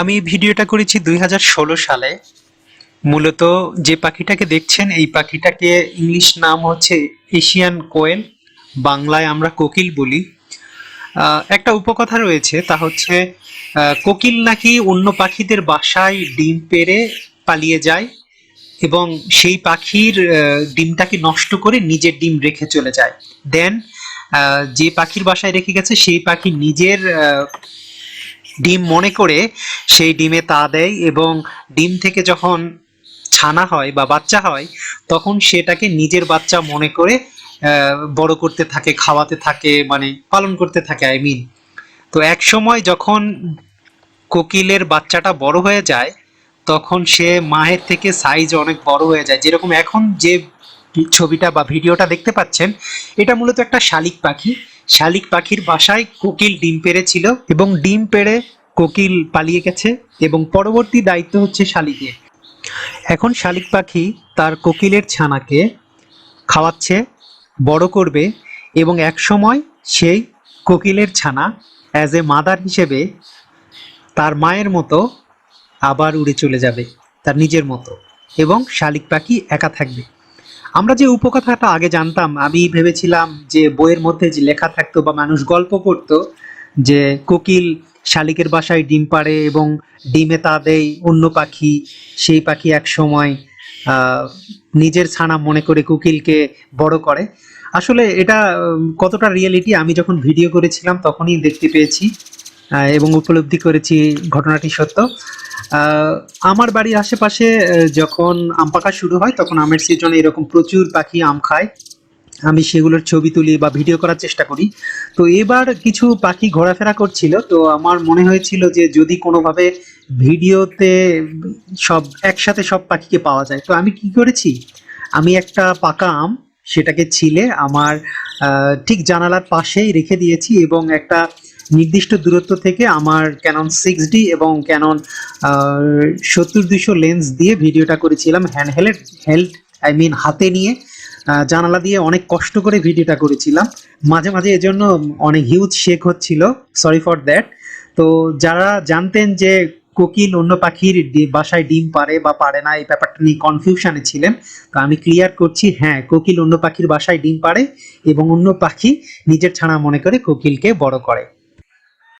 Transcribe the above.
আমি ভিডিওটা করেছি দুই হাজার ষোলো সালে। মূলত যে পাখিটাকে দেখছেন, এই পাখিটাকে ইংলিশ নাম হচ্ছে এশিয়ান কোয়েল, বাংলায় আমরা কোকিল বলি। একটা উপকথা রয়েছে, তা হচ্ছে কোকিল নাকি অন্য পাখিদের বাসায় ডিম পেড়ে পালিয়ে যায় এবং সেই পাখির ডিমটাকে নষ্ট করে নিজের ডিম রেখে চলে যায়। দেন যে পাখির বাসায় রেখে গেছে, সেই পাখি নিজের ডিম মনে করে সেই ডিমে তা দেয় এবং ডিম থেকে যখন ছানা হয় বা বাচ্চা হয়, তখন সেটাকে নিজের বাচ্চা মনে করে বড় করতে থাকে, খাওয়াতে থাকে মানে পালন করতে থাকে আই মিন তো এক সময় যখন কোকিলের বাচ্চাটা বড় হয়ে যায়, তখন সে মায়ের থেকে সাইজ অনেক বড় হয়ে যায়। যেরকম এখন যে ছবিটা বা ভিডিওটা দেখতে পাচ্ছেন, এটা মূলত একটা শালিক পাখি। শালিক পাখির বাসায় কোকিল ডিম পেড়েছিল এবং ডিম পেড়ে কোকিল পালিয়ে গেছে এবং পরবর্তী দায়িত্ব হচ্ছে শালিকের। এখন শালিক পাখি তার কোকিলের ছানাকে খাওয়াচ্ছে, বড় করবে এবং এক সময় সেই কোকিলের ছানা অ্যাজ এ মাদার হিসেবে তার মায়ের মতো আবার উড়ে চলে যাবে, তার নিজের মতো এবং শালিক পাখি একা থাকবে। আমরা যে উপকথাটা আগে জানতাম, আমি ভেবেছিলাম যে বইয়ের মধ্যে যে লেখা থাকতো বা মানুষ গল্প করতো, যে কোকিল শালিকের বাসায় ডিম পাড়ে এবং ডিমে তা দেয় অন্য পাখি, সেই পাখি এক সময় নিজের ছানা মনে করে কোকিলকে বড় করে। আসলে এটা কতটা রিয়েলিটি আমি যখন ভিডিও করেছিলাম তখনই দেখতে পেয়েছি এবং উপলব্ধি করেছি ঘটনাটি সত্য। আমার বাড়ির আশেপাশে যখন আম পাকা শুরু হয়, তখন আমের সিজনে এরকম প্রচুর পাখি আম খায়। আমি সেগুলোর ছবি তুলি বা ভিডিও করার চেষ্টা করি। তো এবার কিছু পাখি ঘোরাফেরা করছিল, তো আমার মনে হয়েছিল যে যদি কোনোভাবে ভিডিওতে সব, একসাথে সব পাখিকে পাওয়া যায়, তো আমি কি করেছি? আমি একটা পাকা আম সেটাকে ছিলে আমার ঠিক জানালার পাশেই রেখে দিয়েছি এবং একটা নির্দিষ্ট দূরত্ব থেকে আমার ক্যানন সিক্স ডি এবং ক্যানন সত্তর দুশো লেন্স দিয়ে ভিডিওটা করেছিলাম hand held held I mean হাতে নিয়ে। জানালা দিয়ে অনেক কষ্ট করে ভিডিওটা করেছিলাম। মাঝে মাঝে এজন্য অনেক হিউজ শেক হচ্ছিল। সরি ফর দ্যাট তো যারা জানতেন যে কোকিল অন্য পাখির বাসায় ডিম পারে বা পারে না, এই ব্যাপারটা নিয়ে কনফিউশনে ছিলেন। তো আমি ক্লিয়ার করছি হ্যাঁ কোকিল অন্য পাখির বাসায় ডিম পারে এবং অন্য পাখি নিজের ছানা মনে করে কোকিলকে বড় করে।